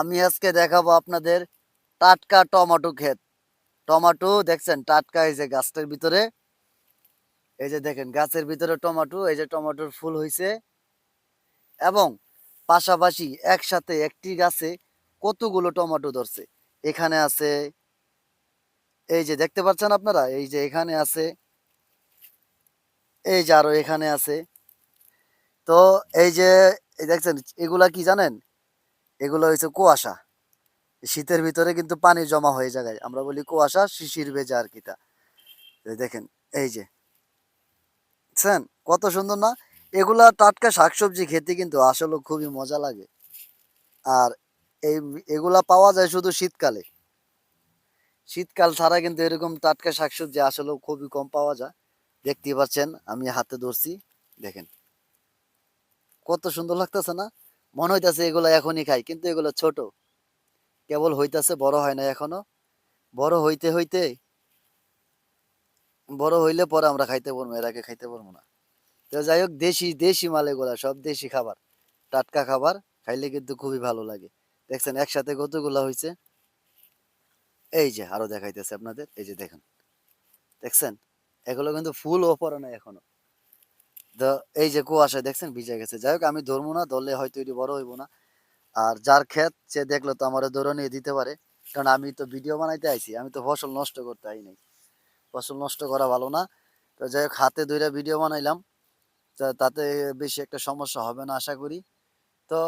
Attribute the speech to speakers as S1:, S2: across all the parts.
S1: আমি আজকে দেখাবো আপনাদের টাটকা টমেটো ক্ষেত। টমেটো, দেখছেন, টাটকা এই যে গাছটার ভিতরে। এই যে দেখেন, গাছের ভিতরে টমেটো, এই যে টমেটোর ফুল হইছে। এবং পাশাপাশি একসাথে একটি গাছে কতগুলো টমেটো ধরছে। এখানে আছে, এই যে দেখতে পাচ্ছেন আপনারা? এই যে এখানে আছে, এই যে আরও এখানে আছে। তো এই যে দেখছেন, এগুলা কি জানেন? এগুলো হচ্ছে কুয়াশা। শীতের ভিতরে কিন্তু পানি জমা হয়ে যায় আমরা বলি কুয়াশা, শিশির ভেজা আর কিটা দেখেন, এই যে। বুঝছেন কত সুন্দর না? এগুলা টাটকা শাকসবজি খেতে কিন্তু আসলে খুবই মজা লাগে। আর এই এগুলা পাওয়া যায় শুধু শীতকালে। শীতকাল ছাড়া কিন্তু এরকম টাটকা শাকসবজি আসলে খুবই কম পাওয়া যায়। দেখতেই পাচ্ছেন, আমি হাতে ধরছি। দেখেন। কত সুন্দর লাগতেছে না? মনে হইতাছে এগুলো এখনই খাই, কিন্তু এগুলো ছোট। কেবল হইতাছে বড় হয় না এখনও। বড় হইতে হইতে, বড় হইলে পরে আমরা খাইতে পারব, এর আগে খাইতে পারব না। তো যাই হোক, দেশি দেশি মাল এগুলা, সব দেশি খাবার। টাটকা খাবার, খাইলে কিন্তু খুবই ভালো লাগে। দেখছেন, একসাথে কতগুলা হয়েছে এই যে, আরও দেখাইতেছে আপনাদের, এই যে দেখেন। দেখছেন? এগুলো কিন্তু ফুল ও পরে না এখনও। এই যে কুয়াশা দেখছেন ভিজে গেছে। যাই হোক, আমি ধরবো না, ধরলে হয়তো এটি বড় হইব না। আর যার ক্ষেত, সে দেখল তো আমার ধরে নিয়ে দিতে পারে। কারণ আমি তো ভিডিও বানাইতে আইছি, আমি তো ফসল নষ্ট করতে আই নাই। ফসল নষ্ট করা ভালো না। তো যাই হোক, হাতে দুইটা ভিডিও বানাইলাম। তাতে বেশি একটা সমস্যা হবে না, আশা করি। তো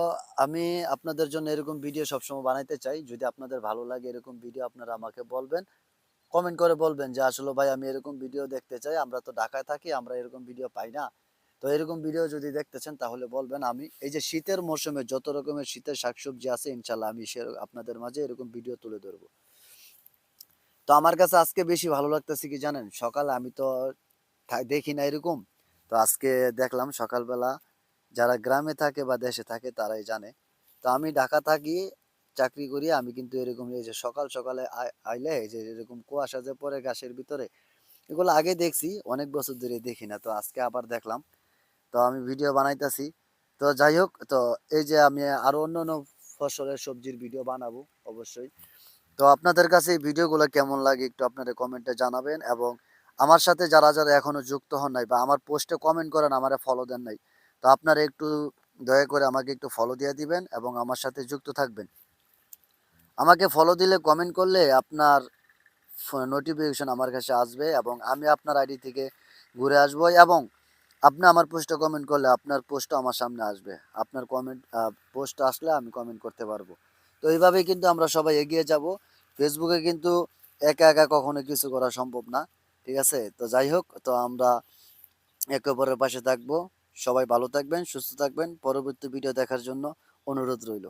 S1: আমি আপনাদের জন্য এরকম ভিডিও সবসময় বানাইতে চাই। যদি আপনাদের ভালো লাগে এরকম ভিডিও, আপনারা আমাকে বলবেন। কমেন্ট করে বলবেন যে, আসলে ভাই, আমি এরকম ভিডিও দেখতে চাই। আমরা তো ঢাকায় থাকি, আমরা এরকম ভিডিও পাই না। তো এরকম ভিডিও যদি দেখতে চান, তাহলে বলবেন আমি। এই যে শীতের মৌসুমে যত রকমের শীতের শাকসবজি আছে ইনশাল্লাহ আমি সে আপনাদের মাঝে এরকম ভিডিও তুলে ধরবো। তো আমার কাছে আজকে বেশি ভালো লাগতেছে কি জানেন? সকালে আমি তো দেখি না এরকম। তো আজকে দেখলাম সকালবেলা যারা গ্রামে থাকে বা দেশে থাকে, তারাই জানে। তো আমি ঢাকা থাকি, চাকরি করি, আমি কিন্তু এরকম এই যে সকাল সকালে আইলে এই যে এরকম কুয়াশা যে পরে গাছের ভিতরে, এগুলো আগে দেখছি, অনেক বছর ধরে দেখি না। তো আজকে আবার দেখলাম। তো আমি ভিডিও বানাইতেছি। তো যাই হোক, তো এই যে আমি আরও অন্য অন্য ফসলের সবজির ভিডিও বানাবো, অবশ্যই। তো আপনাদের কাছে এই ভিডিওগুলো কেমন লাগে একটু আপনারা কমেন্টে জানাবেন এবং আমার সাথে যারা যারা এখনও যুক্ত হন নাই বা আমার পোস্টে কমেন্ট করেন, আমারে ফলো দেন নাই, তো আপনারা একটু দয়া করে আমাকে একটু ফলো দিয়ে দিবেন এবং আমার সাথে যুক্ত থাকবেন। আমাকে ফলো দিলে, কমেন্ট করলে আপনার নোটিফিকেশন আমার কাছে আসবে এবং আমি আপনার আইডি থেকে ঘুরে আসব এবং আপনি আমার পোস্টে কমেন্ট করলে আপনার পোস্টও আমার সামনে আসবে। আপনার কমেন্ট পোস্ট আসলে আমি কমেন্ট করতে পারব। তো এইভাবেই কিন্তু আমরা সবাই এগিয়ে যাব। ফেসবুকে কিন্তু একা একা কখনো কিছু করা সম্ভব না, ঠিক আছে? তো যাই হোক, তো আমরা একে অপরের পাশে থাকব। সবাই ভালো থাকবেন, সুস্থ থাকবেন। পরবর্তী ভিডিও দেখার জন্য অনুরোধ রইল।